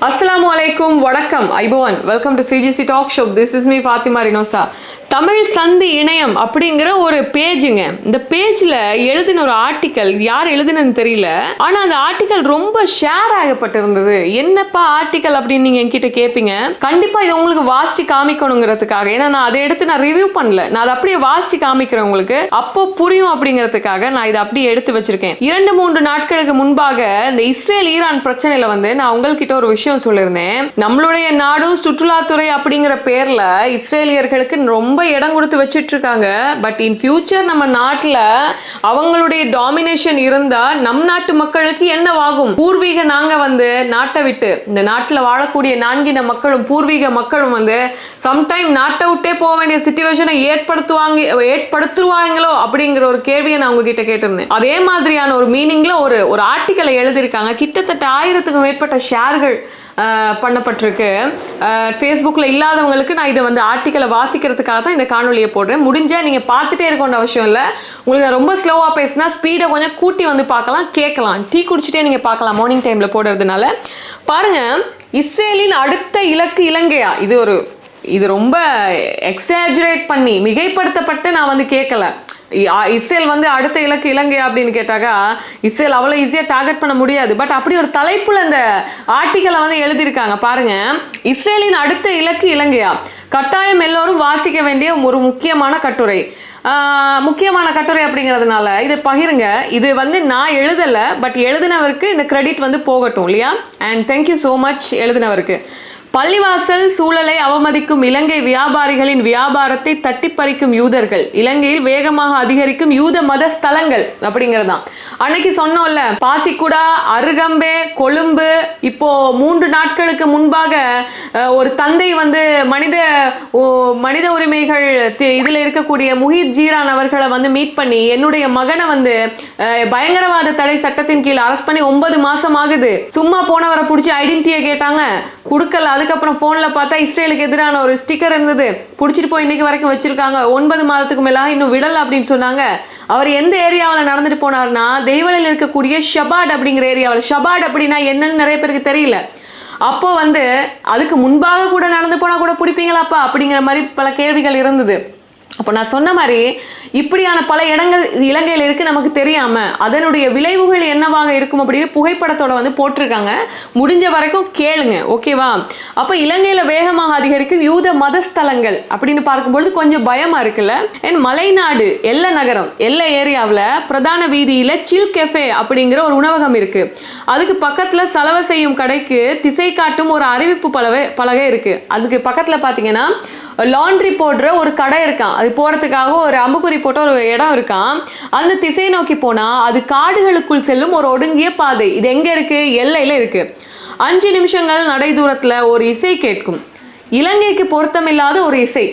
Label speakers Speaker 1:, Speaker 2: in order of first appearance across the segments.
Speaker 1: அஸ்ஸலாமு அலைக்கும் வணக்கம் ஐபோவன் welcome to CGC talk show this is me Fathima Rinosa Tamil Sandhi இணையம் அப்படிங்கிற ஒரு பேஜுங்க. இந்த பேஜில் எழுதின ஒரு ஆர்டிக்கல் யார் எழுதினன்னு தெரியல. ஆனால் அந்த ஆர்டிக்கல் ரொம்ப ஷேர் ஆகப்பட்டிருந்தது. என்னப்பா ஆர்டிக்கல் அப்படின்னு நீங்கள் என்கிட்ட கேட்பீங்க கண்டிப்பாக இது உங்களுக்கு வாசிச்சு காமிக்கணுங்கிறதுக்காக. ஏன்னா நான் அதை எடுத்து நான் ரிவ்யூ பண்ணல. நான் அதை அப்படியே வாசிச்சு காமிக்கிறேன் உங்களுக்கு. அப்போ புரியும் அப்படிங்கிறதுக்காக நான் இதை அப்படியே எடுத்து வச்சிருக்கேன். இரண்டு மூன்று நாட்களுக்கு முன்பாக இந்த இஸ்ரேல் ஈரான் பிரச்சனையில வந்து நான் உங்கள்கிட்ட ஒரு விஷயம் சொல்லியிருந்தேன் நம்மளுடைய நாடும் சுற்றுலாத்துறை அப்படிங்கிற பேர்ல இஸ்ரேலியர்களுக்கு ரொம்ப இடம் கொடுத்து வச்சிட்டு இருக்காங்க பட் இன் ஃபியூச்சர் நம்ம நாட்டில் அவங்களுடைய டாமினேஷன் இருந்தா நம் நாட்டு மக்களுக்கு என்னவாகும்? பூர்வீக நாங்க வந்து நாட்டை விட்டு இந்த நாட்டில் வாழக்கூடிய நான்கின மக்களும் பூர்வீக மக்களும் வந்து சம்டைம் நாட்டை விட்டே போக வேண்டிய சுச்சுவேஷனை ஏற்படுத்துவாங்க ஏற்படுத்துவாங்களோ அப்படிங்கிற ஒரு கேள்வியை நான் உங்ககிட்ட கேட்டிருந்தேன். அதே மாதிரியான ஒரு மீனிங்ல ஒரு ஒரு ஆர்டிக்கலை எழுதியிருக்காங்க. கிட்டத்தட்ட ஆயிரத்துக்கும் மேற்பட்ட ஷேர்கள் பண்ணப்பட்டிருக்கு. ஃபேஸ்புக்கில் இல்லாதவங்களுக்கு நான் இதை வந்து ஆர்டிக்கலை வாசிக்கிறதுக்காக தான் இந்த காணொலியை போடுறேன். முடிஞ்சால் நீங்கள் பார்த்துட்டே இருக்கணும்னு அவசியம் இல்லை. உங்களுக்கு நான் ரொம்ப ஸ்லோவாக பேசினா ஸ்பீடை கொஞ்சம் கூட்டி வந்து பார்க்கலாம் கேட்கலாம். டீ குடிச்சிட்டே நீங்கள் பார்க்கலாம் மார்னிங் டைமில் போடுறதுனால. பாருங்கள் இஸ்ரேலின் அடுத்த இலக்கு இலங்கையா? இது ஒரு இது ரொம்ப எக்ஸாஜுரேட் பண்ணி மிகைப்படுத்தப்பட்டு நான் வந்து கேட்கல. இஸ்ரேல் வந்து அடுத்த இலக்கு இலங்கை அப்படின்னு கேட்டாக்கா இஸ்ரேல் அவ்வளோ ஈஸியாக டார்கெட் பண்ண முடியாது. பட் அப்படி ஒரு தலைப்புல அந்த ஆர்டிக்கலை வந்து எழுதியிருக்காங்க. பாருங்க. இஸ்ரேலின் அடுத்த இலக்கு இலங்கையா? கட்டாயம் எல்லோரும் வாசிக்க வேண்டிய ஒரு முக்கியமான கட்டுரை. முக்கியமான கட்டுரை அப்படிங்கிறதுனால இதை பகிருங்க. இது வந்து நான் எழுதலை பட் எழுதினவருக்கு இந்த கிரெடிட் வந்து போகட்டும் இல்லையா? And thank you so much எழுதினவருக்கு. பள்ளிவாசல் சூழலை அவமதிக்கும் இலங்கை வியாபாரிகளின் வியாபாரத்தை தட்டி பறிக்கும் யூதர்கள். இலங்கையில் வேகமாக அதிகரிக்கும் யூத மத ஸ்தலங்கள் அப்படிங்கிறதான். அன்னைக்கு சொன்னோம்ல பாசிக்குடா அருகம்பே கொழும்பு. இப்போ மூன்று நாட்களுக்கு முன்பாக ஒரு தந்தை வந்து மனித மனித உரிமைகள் இதில் இதுல இருக்கக்கூடிய முஹித் ஜீரான் அவர்களை வந்து மீட் பண்ணி என்னுடைய மகனை வந்து பயங்கரவாத தடை சட்டத்தின் கீழ் அரெஸ்ட் பண்ணி ஒன்பது மாசம் ஆகுது. சும்மா போனவரை பிடிச்சி ஐடென்டிட்டியை கேட்டாங்க. கொடுக்கல அதுக்கப்புறம் ஃபோனில் பார்த்தா இஸ்ரேலுக்கு எதிரான ஒரு ஸ்டிக்கர் இருந்தது. பிடிச்சிட்டு போய் இன்னைக்கு வரைக்கும் வச்சிருக்காங்க. ஒன்பது மாதத்துக்கு மேலாக இன்னும் விடலை அப்படின்னு சொன்னாங்க. அவர் எந்த ஏரியாவில் நடந்துட்டு போனார்னா தெய்வலையில் இருக்கக்கூடிய ஷபாட் அப்படிங்கிற ஏரியாவில். ஷபாட் அப்படின்னா என்னன்னு நிறைய பேருக்கு தெரியல. அப்போ வந்து அதுக்கு முன்பாக கூட நடந்து போனால் கூட பிடிப்பீங்களாப்பா? அப்படிங்கிற மாதிரி பல கேள்விகள் இருந்தது. அப்போ நான் சொன்ன மாதிரி இப்படியான பல இடங்கள் இலங்கையில் இருக்கு நமக்கு தெரியாம அதனுடைய விளைவுகள் என்னவாக இருக்கும் அப்படின்னு புகைப்படத்தோட வந்து போட்டிருக்காங்க. முடிஞ்ச வரைக்கும் கேளுங்க ஓகேவா? அப்போ இலங்கையில வேகமாக அதிகரிக்கும் யூத மதஸ்தலங்கள் அப்படின்னு பார்க்கும்பொழுது கொஞ்சம் பயமா இருக்குல்ல? என் மலைநாடு எல்ல நகரம் எல்ல ஏரியாவில் பிரதான வீதியில சில் கெஃபே அப்படிங்கிற ஒரு உணவகம் இருக்கு. அதுக்கு பக்கத்துல செலவு செய்யும் கடைக்கு திசை காட்டும் ஒரு அறிவிப்பு பலவே பலகை இருக்கு. அதுக்கு பக்கத்துல பாத்தீங்கன்னா லாண்ட்ரி போடுற ஒரு கடை இருக்கான். அது போகிறதுக்காக ஒரு அம்புக்குறி போட்ட ஒரு இடம் இருக்கான். அந்த திசை நோக்கி போனால் அது காடுகளுக்குள் செல்லும் ஒரு ஒடுங்கிய பாதை. இது எங்கே இருக்குது எல்லையில இருக்குது அஞ்சு நிமிஷங்கள் நடை தூரத்தில் ஒரு இசை கேட்கும். இலங்கைக்கு பொருத்தமில்லாத ஒரு இசை.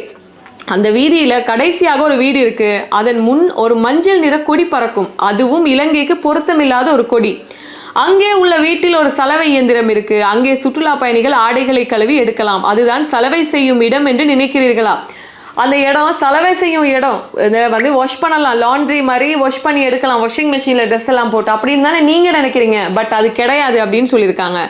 Speaker 1: அந்த வீதியில் கடைசியாக ஒரு வீடு இருக்குது அதன் முன் ஒரு மஞ்சள் நிற கொடி பறக்கும். அதுவும் இலங்கைக்கு பொருத்தமில்லாத ஒரு கொடி. அங்கே உள்ள வீட்டில் ஒரு சலவை இயந்திரம் இருக்கு. அங்கே சுற்றுலா பயணிகள் ஆடைகளை கழுவி எடுக்கலாம். அதுதான் சலவை செய்யும் இடம் என்று நினைக்கிறீர்களா? அந்த இடம் சலவை செய்யும் இடம். இதை வந்து வாஷ் பண்ணலாம். லாண்ட்ரி மாதிரி வாஷ் பண்ணி எடுக்கலாம். வாஷிங் மிஷினில் ட்ரெஸ் எல்லாம் போட்டு அப்படின்னு தானே நீங்கள் நினைக்கிறீங்க? பட் அது கிடையாது அப்படின்னு சொல்லியிருக்காங்க.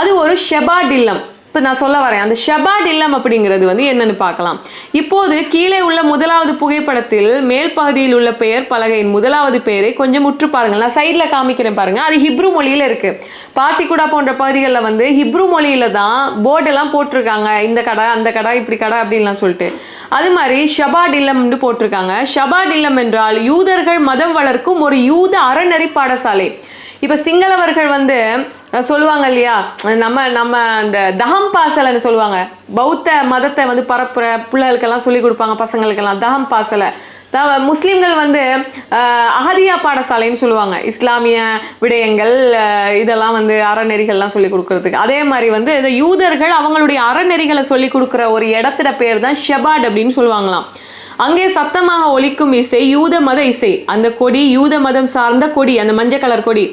Speaker 1: அது ஒரு ஷெபாட் இல்லம். இப்போ நான் சொல்ல வரேன் அந்த ஷபாட் இல்லம் அப்படிங்கிறது வந்து என்னன்னு பார்க்கலாம். இப்போது கீழே உள்ள முதலாவது புகைப்படத்தில் மேல் பகுதியில் உள்ள பெயர் பலகையின் முதலாவது பெயரை கொஞ்சம் முற்று பாருங்கள். நான் சைடில் காமிக்கிறேன் பாருங்க. அது ஹிப்ரு மொழியில் இருக்கு. பாசிக்குடா போன்ற பகுதிகளில் வந்து ஹிப்ரு மொழியில தான் போர்டெல்லாம் போட்டிருக்காங்க. இந்த கடை அந்த கடை இப்படி கடை அப்படின்லாம் சொல்லிட்டு. அது மாதிரி ஷபாட் இல்லம்னு போட்டிருக்காங்க. ஷபாட் இல்லம் என்றால் யூதர்கள் மதம் வளர்க்கும் ஒரு யூத அறநெறி பாடசாலை. இப்போ சிங்களவர்கள் வந்து சொல்லுவாங்க இல்லையா? நம்ம நம்ம அந்த தகம் பாசலைன்னு சொல்லுவாங்க. பௌத்த மதத்தை வந்து பரப்புற பிள்ளைகளுக்கெல்லாம் சொல்லி கொடுப்பாங்க பசங்களுக்கெல்லாம் தகம் பாசலை. முஸ்லீம்கள் வந்து அகதியா பாடசாலைன்னு சொல்லுவாங்க. இஸ்லாமிய விடயங்கள் இதெல்லாம் வந்து அறநெறிகள்லாம் சொல்லி கொடுக்கறதுக்கு. அதே மாதிரி வந்து இந்த யூதர்கள் அவங்களுடைய அறநெறிகளை சொல்லி கொடுக்குற ஒரு இடத்துல பேர் தான் ஷெபாட் அப்படின்னு சொல்லுவாங்களாம். அங்கே சத்தமாக ஒலிக்கும் இசை யூத மத இசை. அந்த கொடி யூத மதம் சார்ந்த கொடி அந்த மஞ்சள் கலர் கொடி.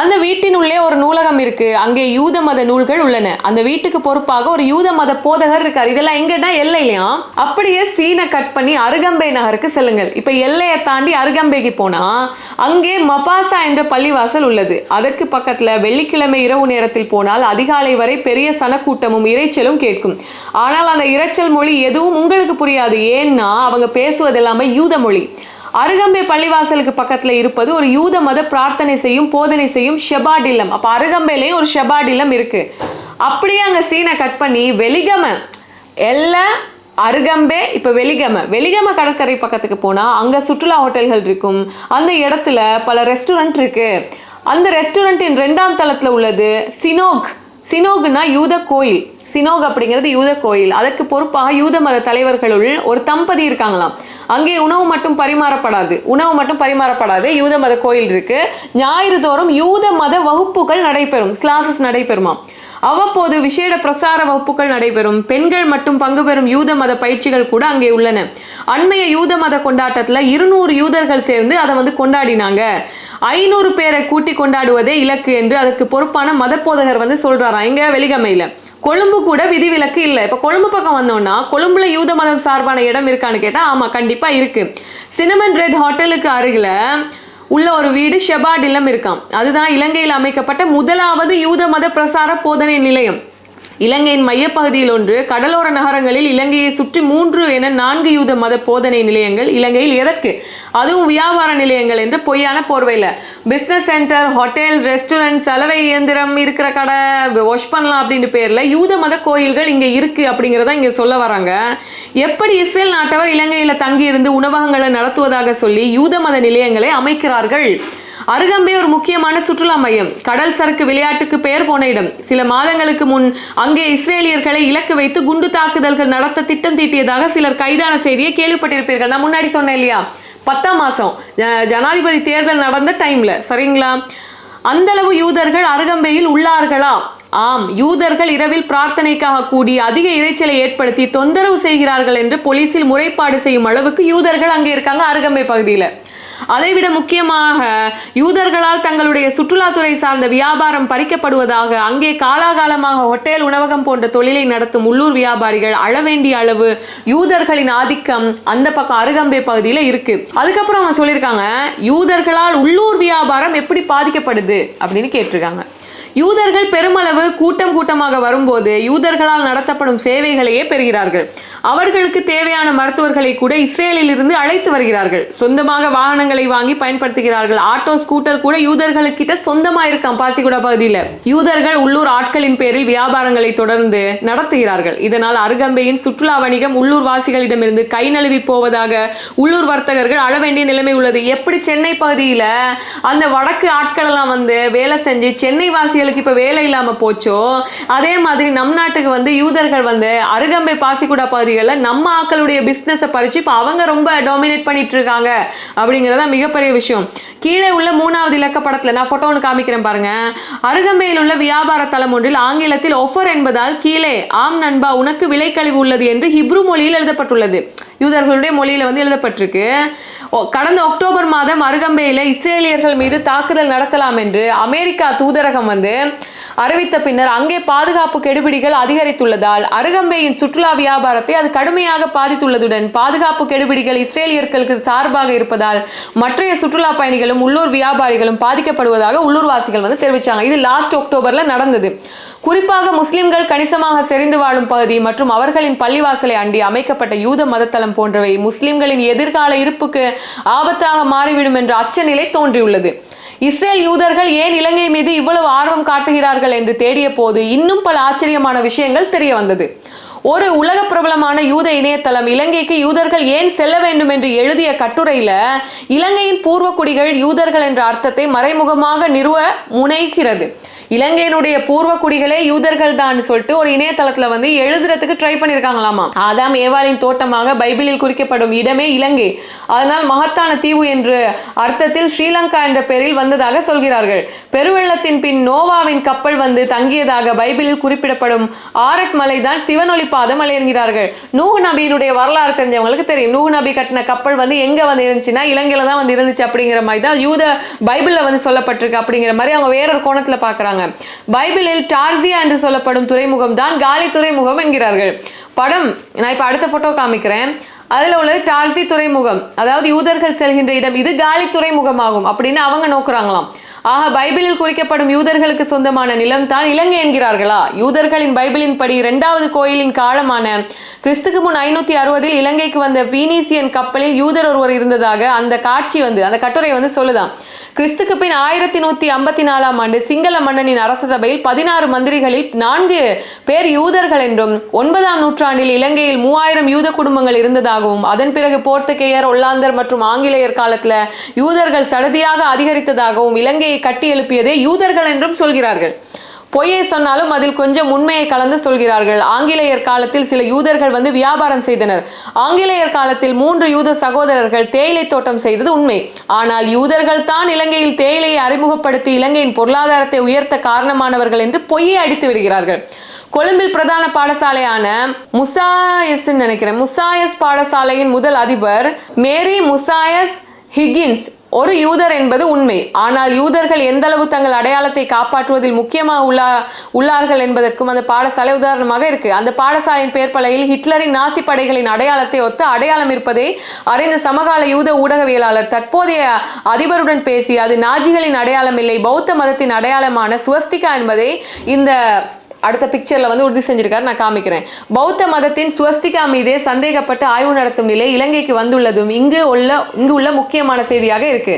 Speaker 1: அந்த வீட்டின் உள்ளே ஒரு நூலகம் இருக்கு. அங்கே யூத மத நூல்கள் உள்ளன. அந்த வீட்டுக்கு பொறுப்பாக ஒரு யூத மத போதகர் இருக்கார். இதெல்லாம் எங்கன்னா எல்லையிலையா? அப்படியே சீனை கட் பண்ணி அருகம்பை நகருக்கு செல்லுங்கள். இப்ப எல்லையை தாண்டி அருகம்பைக்கு போனா அங்கே மபாசா என்ற பள்ளிவாசல் உள்ளது. அதற்கு பக்கத்துல வெள்ளிக்கிழமை இரவு நேரத்தில் போனால் அதிகாலை வரை பெரிய சனக்கூட்டமும் இரைச்சலும் கேட்கும். ஆனால் அந்த இரைச்சல் மொழி எதுவும் உங்களுக்கு புரியாது. ஏன்னா அவங்க பேசுவது எல்லாமே யூத மொழி. அருகம்பை பள்ளிவாசலுக்கு பக்கத்தில் இருப்பது ஒரு யூத மத பிரார்த்தனை செய்யும் போதனை செய்யும் ஷெபாட் இல்லம். அப்போ அருகம்பையிலையும் ஒரு ஷெபாட் இல்லம் இருக்கு. அப்படியே அங்கே சீனை கட் பண்ணி வெலிகம எல்லாம் அருகம்பே இப்போ வெலிகம வெலிகம கடற்கரை பக்கத்துக்கு போனால் அங்கே சுற்றுலா ஹோட்டல்கள் இருக்கும். அந்த இடத்துல பல ரெஸ்டாரண்ட் இருக்கு. அந்த ரெஸ்டாரண்ட்டின் ரெண்டாம் தளத்தில் உள்ளது சினோக். சினோக்னா யூத கோயில். சினோக் அப்படிங்கிறது யூத கோயில். அதற்கு பொறுப்பாக யூத மத தலைவர்களுள் ஒரு தம்பதி இருக்காங்களாம். அங்கே உணவு மட்டும் பரிமாறப்படாது. உணவு மட்டும் பரிமாறப்படாது. யூத மத கோயில் இருக்கு. ஞாயிறு தோறும் யூத மத வகுப்புகள் நடைபெறும். கிளாஸஸ் நடைபெறுமாம். அவ்வப்போது விசேட பிரசார வகுப்புகள் நடைபெறும். பெண்கள் மட்டும் பங்கு பெறும் யூத மத பயிற்சிகள் கூட அங்கே உள்ளன. அண்மைய யூத மத கொண்டாட்டத்தில் இருநூறு யூதர்கள் சேர்ந்து அதை வந்து கொண்டாடினாங்க. ஐநூறு பேரை கூட்டி கொண்டாடுவதே இலக்கு என்று அதற்கு பொறுப்பான மத போதகர் வந்து சொல்றாராம். இங்க வெளிகமையில. கொழும்பு கூட விதிவிலக்கு இல்லை. இப்போ கொழும்பு பக்கம் வந்தோம்னா கொழும்புல யூத மதம் சார்பான இடம் இருக்கான்னு கேட்டால் ஆமாம் கண்டிப்பாக இருக்கு. சினமன் ரெட் ஹோட்டலுக்கு அருகில் உள்ள ஒரு வீடு ஷெபாட் இல்லம் இருக்காம். அதுதான் இலங்கையில் அமைக்கப்பட்ட முதலாவது யூத மத பிரசார போதனை நிலையம். இலங்கையின் மையப்பகுதியில் ஒன்று கடலோர நகரங்களில் இலங்கையை சுற்றி மூன்று என நான்கு யூத மத போதனை நிலையங்கள் இலங்கையில் எதற்கு? அதுவும் வியாபார நிலையங்கள் என்று பொய்யான போர்வையில். பிஸ்னஸ் சென்டர் ஹோட்டல் ரெஸ்டாரண்ட் சலவை இயந்திரம் இருக்கிற கடை வாஷ் பண்ணலாம் அப்படின்ற பேரில் யூத மத கோயில்கள் இங்கே இருக்குது அப்படிங்கிறத இங்கே சொல்ல வராங்க. எப்படி இஸ்ரேல் நாட்டவர் இலங்கையில் தங்கியிருந்து உணவகங்களை நடத்துவதாக சொல்லி யூத மத நிலையங்களை அமைக்கிறார்கள்? அருகம்பே ஒரு முக்கியமான சுற்றுலா மையம். கடல் சரக்கு விளையாட்டுக்கு பெயர் போன இடம். சில மாதங்களுக்கு முன் அங்கே இஸ்ரேலியர்களை இலக்கு வைத்து குண்டு தாக்குதல்கள் நடத்த திட்டம் தீட்டியதாக சிலர் கைதான செய்தியை கேள்விப்பட்டிருப்பீர்கள். நான் முன்னாடி சொன்னேன் இல்லையா? பத்தாம் மாசம். ஜனாதிபதி தேர்தல் நடந்த டைம்ல சரிங்களா? அந்தளவு யூதர்கள் அருகம்பையில் உள்ளார்களா? ஆம். யூதர்கள் இரவில் பிரார்த்தனைக்காக கூடி அதிக இரைச்சலை ஏற்படுத்தி தொந்தரவு செய்கிறார்கள் என்று போலீசில் முறைப்பாடு செய்யும் அளவுக்கு யூதர்கள் அங்கே இருக்காங்க அருகம்பை பகுதியில். அதைவிட முக்கியமாக யூதர்களால் தங்களுடைய சுற்றுலாத்துறை சார்ந்த வியாபாரம் பறிக்கப்படுவதாக அங்கே காலாகாலமாக ஹோட்டல் உணவகம் போன்ற தொழிலை நடத்தும் உள்ளூர் வியாபாரிகள் அளவேண்டிய அளவு யூதர்களின் ஆதிக்கம் அந்த பக்கம் அருகம்பே பகுதியில் இருக்கு. அதுக்கப்புறம் அவங்க சொல்லியிருக்காங்க யூதர்களால் உள்ளூர் வியாபாரம் எப்படி பாதிக்கப்படுது? அப்படின்னு கேட்டிருக்காங்க. யூதர்கள் பெருமளவு கூட்டம் கூட்டமாக வரும்போது யூதர்களால் நடத்தப்படும் சேவைகளையே பெறுகிறார்கள். அவர்களுக்கு தேவையான மருத்துவர்களை கூட இஸ்ரேலில் இருந்து அழைத்து வருகிறார்கள். சொந்தமாக வாகனங்களை வாங்கி பயன்படுத்துகிறார்கள். ஆட்டோ ஸ்கூட்டர் கூட யூதர்களுக்கிட்ட சொந்தமா இருக்கான் பாசிகுடா பகுதியில். யூதர்கள் உள்ளூர் ஆட்களின் பேரில் வியாபாரங்களை தொடர்ந்து நடத்துகிறார்கள். இதனால் அருகம்பையின் சுற்றுலா வணிகம் உள்ளூர் வாசிகளிடமிருந்து கை நழுவி போவதாக உள்ளூர் வர்த்தகர்கள் அழ வேண்டிய நிலைமை உள்ளது. எப்படி சென்னை பகுதியில் அந்த வடக்கு ஆட்கள் எல்லாம் வந்து வேலை செஞ்சு சென்னை வாசிகள் அவங்களுக்கு இப்போ வேலை இல்லாமல் போச்சோ அதே மாதிரி நம் நாட்டுக்கு வந்து யூதர்கள் வந்து அருகம்பை பாசிக்குடா பகுதிகளில் நம்ம ஆக்களுடைய பிஸ்னஸை பறிச்சு இப்போ அவங்க ரொம்ப டாமினேட் பண்ணிட்டு இருக்காங்க அப்படிங்கிறத மிகப்பெரிய விஷயம். கீழே உள்ள மூணாவது இலக்க படத்தில் நான் ஃபோட்டோ ஒன்று காமிக்கிறேன் பாருங்க. அருகம்பையில் உள்ள வியாபார தளம் ஒன்றில் ஆங்கிலத்தில் ஒஃபர் என்பதால் கீழே ஆம் நண்பா உனக்கு விலைக்கழிவு உள்ளது என்று ஹிப்ரு மொழியில் எழுதப்பட்டுள்ளது. யூதர்களுடைய மொழியில் வந்து எழுதப்பட்டிருக்கு. ஓ- கடந்த அக்டோபர் மாதம் அருகம்பையில் இஸ்ரேலியர்கள் மீது தாக்குதல் நடத்தலாம் என்று அமெரிக்கா தூதரகம் வந்து அறிவித்த பின்னர் அங்கே பாதுகாப்பு கெடுபிடிகள் அதிகரித்துள்ளதால் அருகம்பையின் சுற்றுலா வியாபாரத்தை அது கடுமையாக பாதித்துள்ளதுடன் பாதுகாப்பு கெடுபிடிகள் இஸ்ரேலியர்களுக்கு சார்பாக இருப்பதால் மற்றைய சுற்றுலா பயணிகளும் உள்ளூர் வியாபாரிகளும் பாதிக்கப்படுவதாக உள்ளூர்வாசிகள் வந்து தெரிவித்தாங்க இது லாஸ்ட் அக்டோபரில் நடந்தது. குறிப்பாக முஸ்லிம்கள் கணிசமாக செறிந்து வாழும் பகுதி மற்றும் அவர்களின் பள்ளிவாசலை அண்டி அமைக்கப்பட்ட யூத மதத்தலம் போன்றவை முஸ்லிம்களின் எதிர்கால இருப்புக்கு ஆபத்தாக மாறிவிடும் என்ற அச்சநிலை தோன்றியுள்ளது. இஸ்ரேல் யூதர்கள் ஏன் இலங்கை மீது இவ்வளவு ஆர்வம் காட்டுகிறார்கள் என்று தேடிய போது இன்னும் பல ஆச்சரியமான விஷயங்கள் தெரிய வந்தது. ஒரு உலக பிரபலமான யூத இணையதளம் இலங்கைக்கு யூதர்கள் ஏன் செல்ல வேண்டும் என்று எழுதிய கட்டுரையில இலங்கையின் பூர்வக்குடிகள் யூதர்கள் என்ற அர்த்தத்தை மறைமுகமாக நிறுவ முனைகிறது. இலங்கையினுடைய பூர்வ குடிகளே யூதர்கள் தான் சொல்லிட்டு ஒரு இணையதளத்துல வந்து எழுதுறதுக்கு ட்ரை பண்ணிருக்காங்களாமா? ஆதாம் ஏவாளின் தோட்டமாக பைபிளில் குறிக்கப்படும் இடமே இலங்கை. அதனால் மகத்தான தீவு என்று அர்த்தத்தில் ஸ்ரீலங்கா என்ற பெயரில் வந்ததாக சொல்கிறார்கள். பெருவெள்ளத்தின் பின் நோவாவின் கப்பல் வந்து தங்கியதாக பைபிளில் குறிப்பிடப்படும் ஆரட் மலை தான் சிவனொளி பாதம் மலை என்கிறார்கள் நூஹ் நபியினுடைய வரலாறு தெரிஞ்சவங்களுக்கு தெரியும். நூஹ் நபி கட்டின கப்பல் வந்து எங்க வந்து இருந்துச்சுன்னா இலங்கையில தான் வந்து இருந்துச்சு அப்படிங்கிற மாதிரி தான் யூத பைபிள்ல வந்து சொல்லப்பட்டிருக்கு அப்படிங்கிற மாதிரி அவங்க வேறொரு கோணத்துல சொல்றாங்க. பைபிளில் டார்சியா என்று சொல்லப்படும் துறைமுகம் தான் காலி துறைமுகம் என்கிறார்கள். படம் நான் இப்ப அடுத்த போட்டோ காமிக்கிறேன். அதுல உள்ளது டார்சி துறைமுகம். அதாவது யூதர்கள் செல்கின்ற இடம் இது காலி துறைமுகமாகும் அப்படின்னு அவங்க நோக்குறாங்களாம். ஆக பைபிளில் குறிக்கப்படும் யூதர்களுக்கு சொந்தமான நிலம் தான் இலங்கை என்கிறார்களா? யூதர்களின் பைபிளின் படி இரண்டாவது கோயிலின் காலமான கிறிஸ்துக்கு முன் ஐநூத்தி அறுபதில் இலங்கைக்கு வந்த பீனீசியன் கப்பலில் யூதர் ஒருவர் இருந்ததாக அந்த காட்சி வந்து அந்த கட்டுரை வந்து சொல்லுதான். கிறிஸ்துக்கு பின் ஆயிரத்தி நூத்தி ஐம்பத்தி நாலாம் ஆண்டு சிங்கள மன்னனின் அரச சபையில் பதினாறு மந்திரிகளில் நான்கு பேர் யூதர்கள் என்றும் ஒன்பதாம் நூற்றாண்டில் இலங்கையில் மூவாயிரம் யூத குடும்பங்கள் இருந்ததாகவும் அதன் பிறகு போர்த்துகேயர் ஒல்லாந்தர் மற்றும் ஆங்கிலேயர் காலத்தில் யூதர்கள் சடுதியாக அதிகரித்ததாகவும் இலங்கையை கட்டி எழுப்பியதே யூதர்கள் என்றும் சொல்கிறார்கள். பொய்யை சொன்னாலும் அதில் கொஞ்சம் உண்மையை கலந்து சொல்கிறார்கள். ஆங்கிலேயர் காலத்தில் சில யூதர்கள் வந்து வியாபாரம் செய்தனர். ஆங்கிலேயர் காலத்தில் மூன்று யூத சகோதரர்கள் தேயிலை தோட்டம் செய்தது உண்மை. ஆனால் யூதர்கள் தான் இலங்கையில் தேயிலையை அறிமுகப்படுத்தி இலங்கையின் பொருளாதாரத்தை உயர்த்த காரணமானவர்கள் என்று பொய்யை அடித்து விடுகிறார்கள். கொழும்பில் பிரதான பாடசாலையான முசாயஸ் நினைக்கிறேன். முசாயஸ் பாடசாலையின் முதல் அதிபர் மேரி முசாயஸ் ஹிகின்ஸ் ஒரு யூதர் என்பது உண்மை. ஆனால் யூதர்கள் எந்த அளவு தங்கள் அடையாளத்தை காப்பாற்றுவதில் முக்கியமாக உள்ளா உள்ளார்கள் என்பதற்கும் அந்த பாடசாலை உதாரணமாக இருக்கு. அந்த பாடசாலையின் பேர்பலையில் ஹிட்லரின் நாசி படைகளின் அடையாளத்தை ஒத்த அடையாளம் இருப்பதை அறிந்த சமகால யூத ஊடகவியலாளர் தற்போதைய அதிபருடன் பேசி அது நாஜிகளின் அடையாளம் இல்லை பௌத்த மதத்தின் அடையாளமான சுவஸ்திகா என்பதை இந்த அடுத்த பிக்சர்ல வந்து உறுதி செஞ்சிருக்காரு நான் காமிக்கிறேன். பௌத்த மதத்தின் சுவஸ்திகா மீதே சந்தேகப்பட்டு ஆய்வு நடத்தும் நிலை இலங்கைக்கு வந்துள்ளதும் இங்கு உள்ள இங்கு உள்ள முக்கியமான செய்தியாக இருக்கு.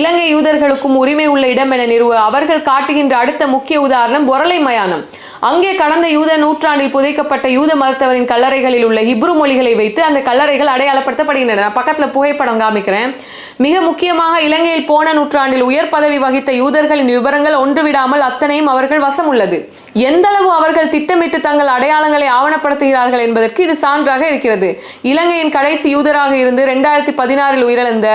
Speaker 1: இலங்கை யூதர்களுக்கும் உரிமை உள்ள இடம் என நிறுவ அவர்கள் காட்டுகின்ற அடுத்த முக்கிய உதாரணம் பொரளை மயானம். அங்கே கடந்த யூத நூற்றாண்டில் புதைக்கப்பட்ட யூத மருத்துவரின் கல்லறைகளில் உள்ள ஹிப்ரு மொழிகளை வைத்து அந்த கல்லறைகள் அடையாளப்படுத்தப்படுகின்றன. நான் பக்கத்துல புகைப்படம் காமிக்கிறேன். மிக முக்கியமாக இலங்கையில் போன நூற்றாண்டில் உயர் பதவி வகித்த யூதர்களின் விவரங்கள் ஒன்று விடாமல் அத்தனையும் அவர்கள் வசம் உள்ளது. எந்தளவு அவர்கள் திட்டமிட்டு தங்கள் அடையாளங்களை ஆவணப்படுத்துகிறார்கள் என்பதற்கு இது சான்றாக இருக்கிறது. இலங்கையின் கடைசி யூதராக இருந்து ரெண்டாயிரத்தி பதினாறில் உயிரிழந்த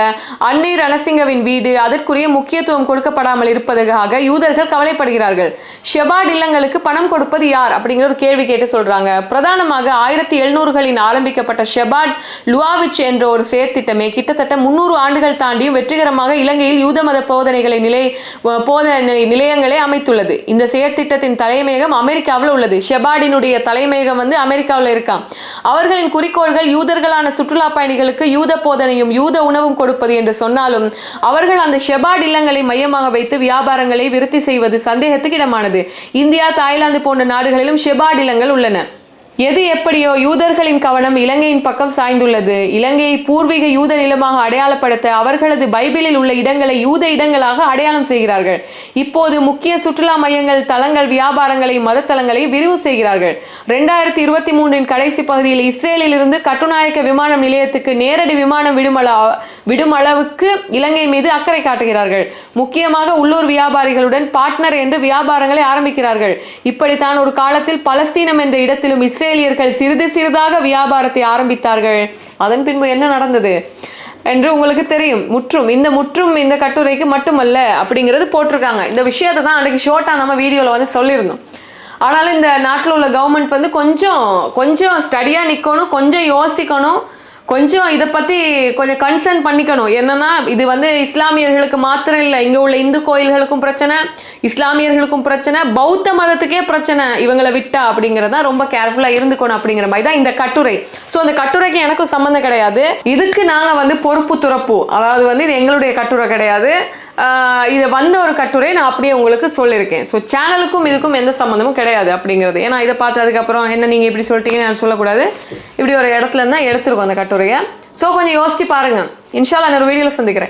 Speaker 1: அன்னை ரணசிங்கவின் வீடு அதற்குரிய முக்கியத்துவம் கொடுக்கப்படாமல் இருப்பதற்காக யூதர்கள் கவலைப்படுகிறார்கள். ஷெபாட் இல்லங்களுக்கு பணம் கொடுப்பது யார்? அப்படிங்கிற ஒரு கேள்வி கேட்டு சொல்றாங்க. பிரதானமாக ஆயிரத்தி எழுநூறுகளின் ஆரம்பிக்கப்பட்ட ஷெபாட் லுவாவிச் என்ற ஒரு செயற்திட்டமே கிட்டத்தட்ட முன்னூறு ஆண்டுகள் தாண்டியும் வெற்றிகரமாக இலங்கையில் யூத மத போதனைகளை நிலை போதனை நிலையங்களை அமைத்துள்ளது. இந்த செயற்திட்டத்தின் தலைமையகம் அமெரிக்க அமெரிக்காவில் உள்ளது. ஷெபாடினுடைய தலைமையகம் வந்து அமெரிக்காவில் இருக்கான் அவர்களின் குறிக்கோள்கள் யூதர்களான சுற்றுலா பயணிகளுக்கு யூத போதனையும் யூத உணவும் கொடுப்பது என்று சொன்னாலும் அவர்கள் அந்த ஷெபாட் இல்லங்களை மையமாக வைத்து வியாபாரங்களை விருத்தி செய்வது சந்தேகத்துக்கு இடமானது. இந்தியா தாய்லாந்து போன்ற நாடுகளிலும் ஷெபாட் இல்லங்கள் உள்ளன. எது எப்படியோ யூதர்களின் கவனம் இலங்கையின் பக்கம் சாய்ந்துள்ளது. இலங்கையை பூர்வீக யூத நிலமாக அடையாளப்படுத்த அவர்களது பைபிளில் உள்ள இடங்களை யூத இடங்களாக அடையாளம் செய்கிறார்கள். இப்போது முக்கிய சுற்றுலா மையங்கள் தலங்கள் வியாபாரங்களை மதத்தலங்களை விரிவு செய்கிறார்கள். ரெண்டாயிரத்தி இருபத்தி மூன்றின் கடைசி பகுதியில் இஸ்ரேலில் இருந்து கட்டுநாயக்க விமான நிலையத்துக்கு நேரடி விமானம் விடுமள விடும் அளவுக்கு இலங்கை மீது அக்கறை காட்டுகிறார்கள். முக்கியமாக உள்ளூர் வியாபாரிகளுடன் பார்ட்னர் என்று வியாபாரங்களை ஆரம்பிக்கிறார்கள். இப்படித்தான் ஒரு காலத்தில் பலஸ்தீனம் என்ற இடத்திலும் இஸ்ரேலியர்கள் சிறிது சிறிதாக வியாபாரத்தை ஆரம்பித்தார்கள். அதன் பின்பு என்ன நடந்தது? என்று உங்களுக்கு தெரியும். முற்றும் இந்த முற்றும் இந்த கட்டுரைக்கு மட்டுமல்ல அப்படிங்கிறது போட்டிருக்காங்க. இந்த விஷயத்தை தான் அன்றைக்கு ஷோர்ட்டாக நம்ம வீடியோவில் வந்து சொல்லியிருந்தோம். ஆனாலும் இந்த நாட்டில் உள்ள கவர்மெண்ட் வந்து கொஞ்சம் கொஞ்சம் ஸ்டடியாக நிற்கணும் கொஞ்சம் யோசிக்கணும். கொஞ்சம் இதை பற்றி கொஞ்சம் கன்சர்ன் பண்ணிக்கணும். என்னன்னா இது வந்து இஸ்லாமியர்களுக்கு மாத்திரம் இல்லை. இங்கே உள்ள இந்து கோயில்களுக்கும் பிரச்சனை இஸ்லாமியர்களுக்கும் பிரச்சனை பௌத்த மதத்துக்கே பிரச்சனை இவங்களை விட்டா அப்படிங்கிறதா ரொம்ப கேர்ஃபுல்லாக இருந்துக்கணும் அப்படிங்கிற மாதிரி தான் இந்த கட்டுரை. ஸோ அந்த கட்டுரைக்கு எனக்கும் சம்மந்தம் கிடையாது. இதுக்கு நாங்கள் வந்து பொறுப்பு துறப்பு. அதாவது வந்து இது எங்களுடைய கட்டுரை கிடையாது. இது வந்த ஒரு கட்டுரை நான் அப்படியே உங்களுக்கு சொல்லியிருக்கேன். ஸோ சேனலுக்கும் இதுக்கும் எந்த சம்மந்தமும் கிடையாது அப்படிங்கிறது. ஏன்னா இதை பார்த்து அதுக்கப்புறம் என்ன நீங்கள் இப்படி சொல்லிட்டீங்கன்னு நான் சொல்லக்கூடாது. இப்படி ஒரு இடத்துல இருந்தால் எடுத்துருக்கோம் அந்த கட்டுரையை. ஸோ கொஞ்சம் யோசிச்சு பாருங்க. இன்ஷால்லா நான் ஒரு வீடியோவில் சந்திக்கிறேன்.